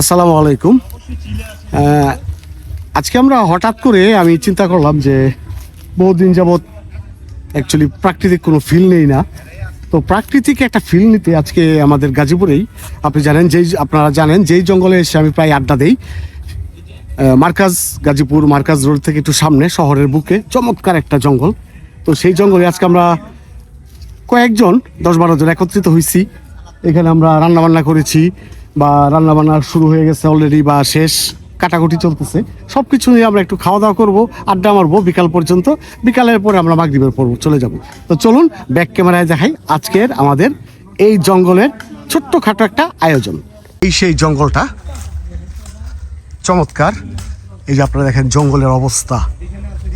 আসসালামু আলাইকুম। আজকে আমরা হঠাৎ করে আমি চিন্তা করলাম যে বহুদিন যাবৎ অ্যাকচুয়ালি প্রাকৃতিক কোনো ফিল নেই না। তো প্রাকৃতিক একটা ফিল নিতে আজকে আমাদের গাজীপুরেই, আপনি জানেন যেই, আপনারা জানেন যেই জঙ্গলে এসে আমি প্রায় আড্ডা দেই মার্কাজ গাজীপুর মার্কাজ রোড থেকে একটু সামনে, শহরের বুকে, চমৎকার একটা জঙ্গল। তো সেই জঙ্গলে আজকে আমরা কয়েকজন, দশ বারো জন একত্রিত হয়েছি এখানে আমরা রান্না বান্না করেছি বা রান্না বান্না শুরু হয়ে গেছে অলরেডি বা শেষ, কাটাকুটি চলতেছে। সব কিছু নিয়ে আমরা একটু খাওয়া দাওয়া করব। আড্ডা মারবো বিকাল পর্যন্ত। বিকালের পরে আমরা মাগরীবের পর চলে যাব। তো চলুন ব্যাক ক্যামেরায় দেখাই আজকের আমাদের এই জঙ্গলের ছোট্টখাটো একটা আয়োজন। এই সেই জঙ্গলটা চমৎকার। এই যে আপনারা দেখেন জঙ্গলের অবস্থা।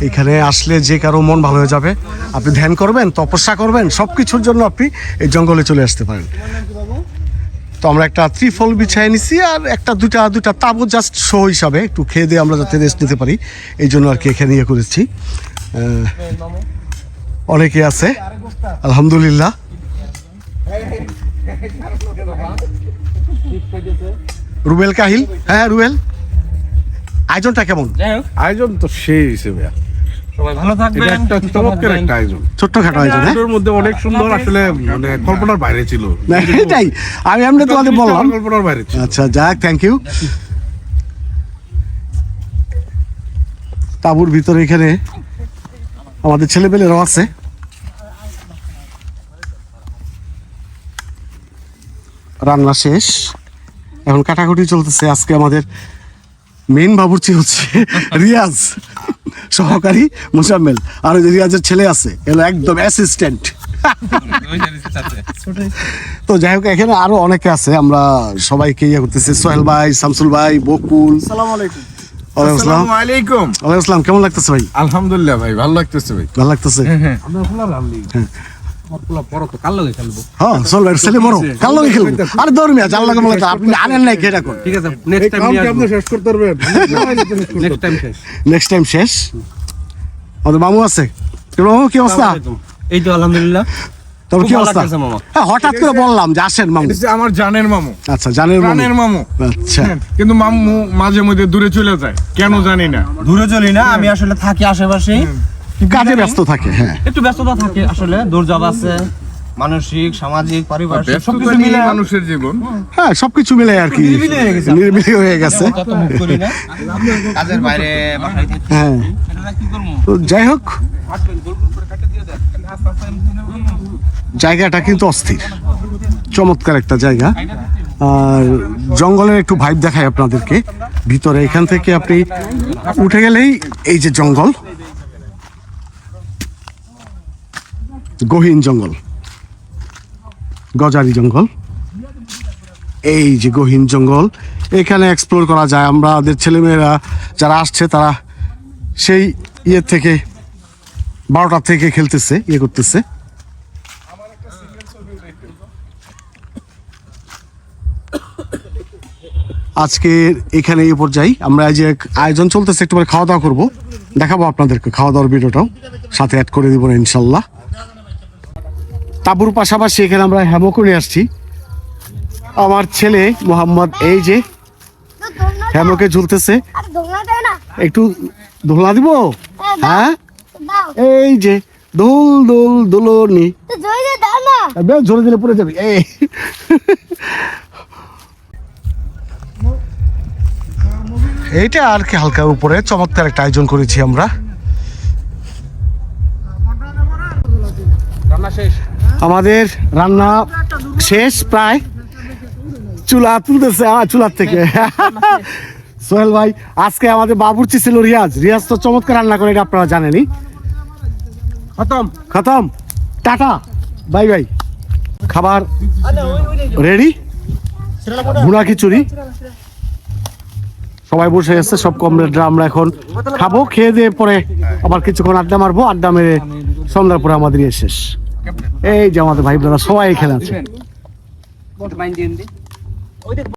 এখানে আসলে যে কারও মন ভালো হয়ে যাবে। আপনি ধ্যান করবেন, তপস্যা করবেন সব কিছুর জন্য আপনি এই জঙ্গলে চলে আসতে পারেন। তো আমরা একটা ত্রিফল বিছাই নিছি আর একটা দুটা দুটা তাবু জাস্ট শো হিসাবে একটু খেয়ে দিয়ে আমরা যাতে রেস্ট নিতে পারি। এই জন্য আর কি এখানে ইয়ে করেছি। অনেকে আছে আলহামদুলিল্লাহ। রুবেল কাহিল হ্যাঁ রুবেল। আয়োজনটা কেমন? আয়োজন তো সেই হিসেবে। সবাই ভালো থাকবেন। একটা চমৎকার একটা আয়োজন। ছোট্টখাটো আয়োজন হ্যাঁ? মধ্যে অনেক সুন্দর আসলে মানে কল্পনার বাইরে ছিল। এটাই। আমি এমনি তোমাদের বললাম। কল্পনার বাইরে ছিল। আচ্ছা যাক থ্যাংক ইউ তাঁবুর ভিতরে এখানে আমাদের ছেলেপেলেরাও আছে। রান্না শেষ। এখন কাটাকুটি চলতেছে। আজকে আমাদের মেন বাবুর্চি হচ্ছে রিয়াজ। সহকারী মুসাম্মেল। আর ওই যে রিয়াজের ছেলে আছে এলো একদম অ্যাসিস্ট্যান্ট তো যাই হোক এখানে আরও অনেকে আছে আমরা সবাইকে ইয়ে করতেছি। সোহেল ভাই শামসুল ভাই বকুল। কেমন লাগতেছে ভাই? আলহামদুলিল্লাহ ভাই ভালো লাগতেছে ভাই। ভালো লাগতেছে? হ্যাঁ চল ভাই ছেলে বড় কাল লগে খেলব। আরে দৌড় মিয়া জাল লাগে আপনি আনেন নাই খেয়ে রাখুন। ঠিক আছে নেক্সট টাইম কি আপনি শেষ করতে পারবেন? নেক্সট টাইম শেষ। নেক্সট টাইম শেষ? আমাদের মামু আছে? কি অবস্থা? এই তো আলহামদুলিল্লাহ। তোর কি অবস্থা? মামা। হ্যাঁ হঠাৎ করে বললাম যে আসেন মামু। আমার জানের মামু। আচ্ছা জানের জানের মামু। মামু আচ্ছা কিন্তু মামু মাঝে মধ্যে দূরে চলে যায়। কেন জানি না। দূরে চলি না আমি আসলে থাকি আশেপাশে কাজে ব্যস্ত থাকে হ্যাঁ। একটু ব্যস্ততা থাকে আসলে দৌড়জাব আছে মানসিক সামাজিক পারিবারিক সবকিছু মিলে মানুষের জীবন। হ্যাঁ সবকিছু মিলে আর কি নিরিবিলি হয়ে গেছে। হয়ে কাজের বাইরে হ্যাঁ। তো যাই হোক জায়গাটা কিন্তু অস্থির। চমৎকার একটা জায়গা। আর জঙ্গলের একটু ভাইব দেখায় আপনাদেরকে। ভিতরে এখান থেকে আপনি উঠে গেলেই এই যে জঙ্গল। গহীন জঙ্গল। গজারি জঙ্গল। এই যে গহীন জঙ্গল, এখানে এক্সপ্লোর করা যায়। আমাদের ছেলেমেয়েরা যারা আসছে, তারা সেই ইয়ে থেকে, বারোটা থেকে খেলতেছে ইয়ে করতেছে। আজকে এখানে এই পর্যায়ে আমরা এই যে আয়োজন চলতেছে, একটু খাওয়া দাওয়া করব। দেখাবো আপনাদেরকে খাওয়া দাওয়ার ভিডিওটাও। সাথে অ্যাড করে দিব ইনশাল্লাহ। তাবুর পাশাপাশি এখানে আমরা হ্যামো করে আসছি। আমার ছেলে মোহাম্মদ, এই যে হ্যামোকে ঝুলতেছে। একটু দোলনা দিব? হ্যাঁ? এই যে দোল দোল দোলনি। জোরে দিলে পড়ে যাবে। এই। এইটা আর কি হালকা উপরে, চমৎকার একটা আয়োজন করেছি আমরা। আমাদের রান্না শেষ প্রায়। চুলা তুলতেছে আমার চুলার থেকে। সোহেল ভাই আজকে আমাদের বাবুর্চি ছিল রিয়াজ। রিয়াজ তো চমৎকার রান্না করে এটা আপনারা জানেনই। খতম। খতম। টাটা। Bye bye. খাবার রেডি? ভুনা খিচুড়ি? সবাই বসে গেছে সব কমরেডরা আমরা এখন খাব খেয়ে দিয়ে পরে আবার কিছুক্ষণ আড্ডা মারবো আড্ডা মেরে সন্ধ্যার পরে আমাদের ইয়ে শেষ। এই যে আমাদের ভাই বোনেরা সবাই এখানে আছে।